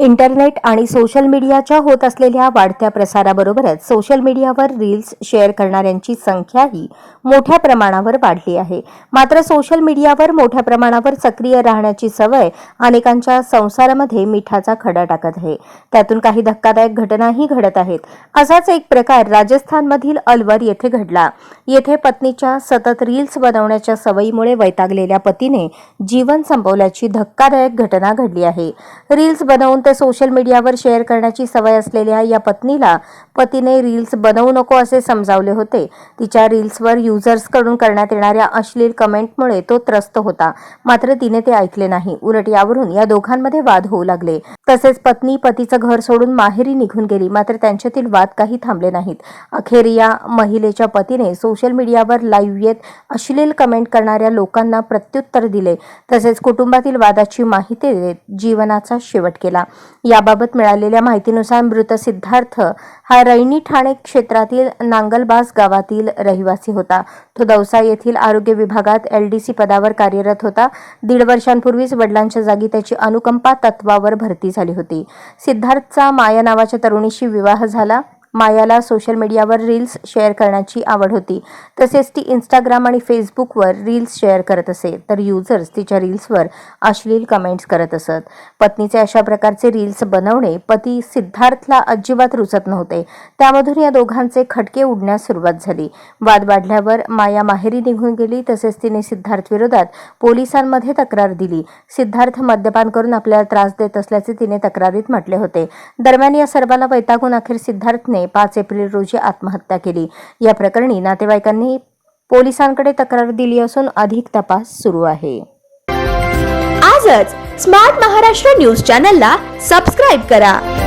Internet आणि social मीडियाच्या होत असलेल्या वाढत्या प्रसाराबरोबरच सोशल मीडियावर रील्स शेअर करणाऱ्यांची संख्याही मोठ्या प्रमाणावर वाढली आहे. मात्र सोशल मीडियावर मोठ्या प्रमाणावर सक्रिय राहण्याची सवय अनेकांच्या संसारामध्ये मिठाचा खडा टाकत आहे. त्यातून काही धक्कादायक घटनाही घडत आहेत. असाच एक प्रकार राजस्थानमधील अलवर येथे घडला. येथे पत्नीच्या सतत रील्स बनवण्याच्या सवयीमुळे वैतागलेल्या पतीने जीवन संपवल्याची धक्कादायक घटना घडली आहे. रील्स बनवून सोशल मीडियावर शेअर करण्याची सवय असलेल्या या पत्नीला पतीने रील्स बनवू नको असे समजावले होते. तिच्या रील्सवर युजर्सकडून करण्यात येणाऱ्या अश्लील कमेंटमुळे तो त्रस्त होता. मात्र तिने ते ऐकले नाही. उलट यावरून या दोघांमध्ये वाद होऊ लागले. तसेच पत्नी पतीचं घर सोडून माहेरी निघून गेली. मात्र त्यांच्यातील वाद काही थांबले नाहीत. अखेर या महिलेच्या पतीने सोशल मीडियावर लाईव्ह येत अश्लील कमेंट करणाऱ्या लोकांना प्रत्युत्तर दिले. तसेच कुटुंबातील वादाची माहिती देत जीवनाचा शेवट केला. याबाबत मिळालेल्या माहितीनुसार मृत सिद्धार्थ हा रैनी ठाणे क्षेत्रातील नांगलबास गावातील रहिवासी होता. तो दौसा येथील आरोग्य विभागात एलडीसी पदावर कार्यरत होता. दीड वर्षांपूर्वीच वडिलांच्या जागी त्याची अनुकंपा तत्वावर भरती झाली होती. सिद्धार्थचा माया नावाच्या तरुणीशी विवाह झाला. मायाला सोशल मीडियावर रील्स शेअर करण्याची आवड होती. तसेच ती इंस्टाग्राम आणि फेसबुकवर रील्स शेअर करत असे. तर युजर्स तिच्या रील्सवर अश्लील कमेंट्स करत असत. पत्नीचे अशा प्रकारचे रील्स बनवणे पती सिद्धार्थला अजिबात रुचत नव्हते. त्यामधून या दोघांचे खटके उडण्यास सुरुवात झाली. वाद वाढल्यावर माया माहेरी निघून गेली. तसेच तिने सिद्धार्थ विरोधात पोलिसांमध्ये तक्रार दिली. सिद्धार्थ मद्यपान करून आपल्याला त्रास देत असल्याचे तिने तक्रारीत म्हटले होते. दरम्यान या सर्वाला वैतागून अखेर सिद्धार्थने पाच एप्रिल रोजी आत्महत्या केली. या प्रकरणी नातेवाईकांनी पोलिसांकडे तक्रार दिली असून अधिक तपास सुरू आहे. आजच स्मार्ट महाराष्ट्र न्यूज चॅनलला सबस्क्राईब करा.